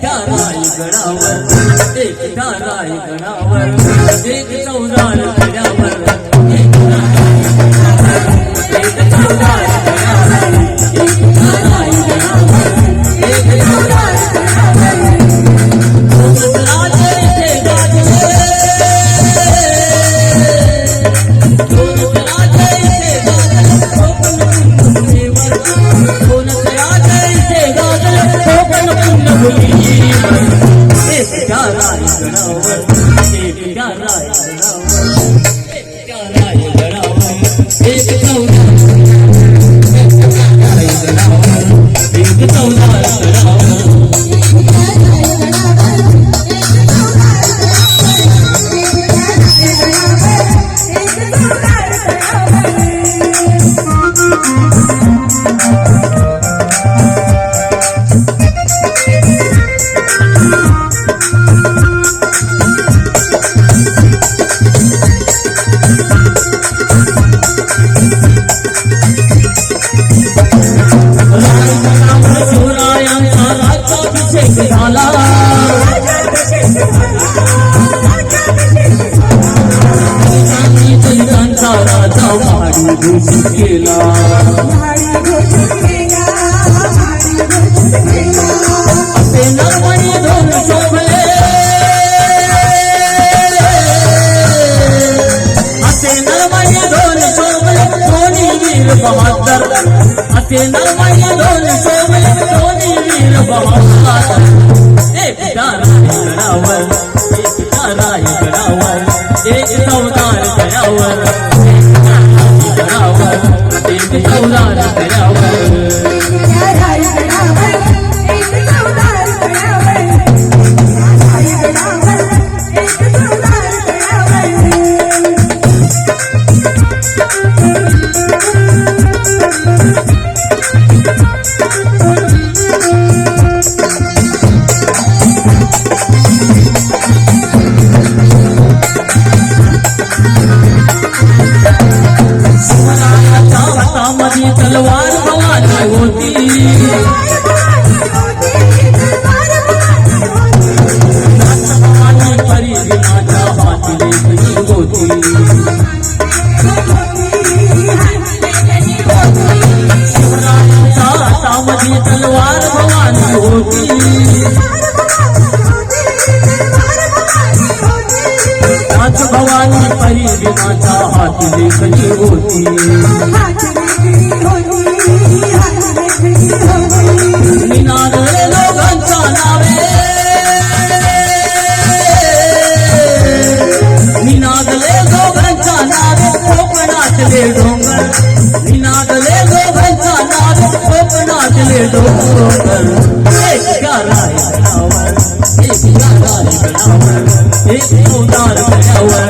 एकदा रायगडावर एकदा रायगडावर एक चौदा It's got राज्याभिषेक राजा घोषित केला असे नरमणी धोन शोभले असे नरमणी धोन शोभले दोन्ही वीर बहादर असे नरमणी धोन शोभले वीर बहादर. एक रायगडावर एक रायगडावर एक चौदार गडावर एक रायगडावर एक चौदार गडावर माता हाथ में खड़ी होती मीनारे लोगांचा नावे निनादले दोघांचा नावे कोकणातले डोंगर। निनादले दोघांचा नावे कोकणातले डोंगर। एक गाराय गडावर एक गाराय गडावर एक सोनार गडावर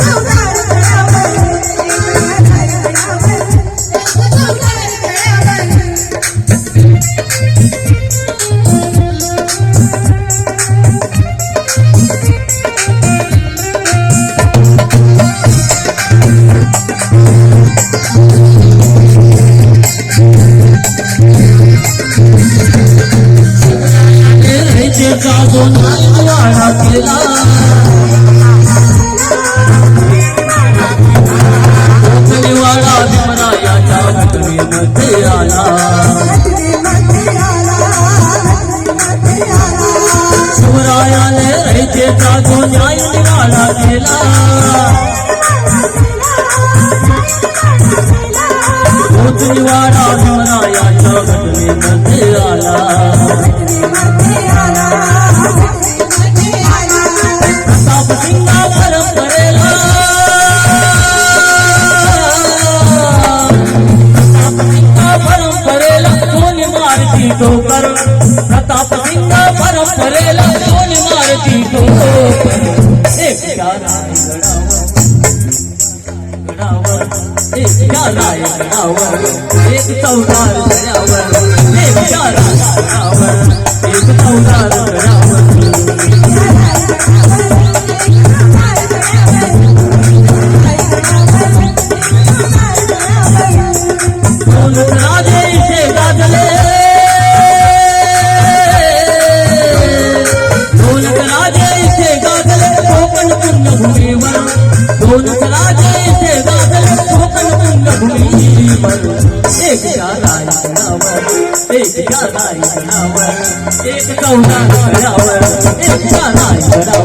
oh. मतियाला ने रही प्रताप सिंगा परंपरेला कोणी मारती तो। एक गडावर एक गडावर एक चौदार गडावर एक गडावर एक चौदार गडावर एक पुण्यभूमीवर दोन राजे बादल कोकण पुण्यभूमीवर एक राईच्या नावर एक राईच्या नावर एक गौरा गळ्यावर एक राईच्या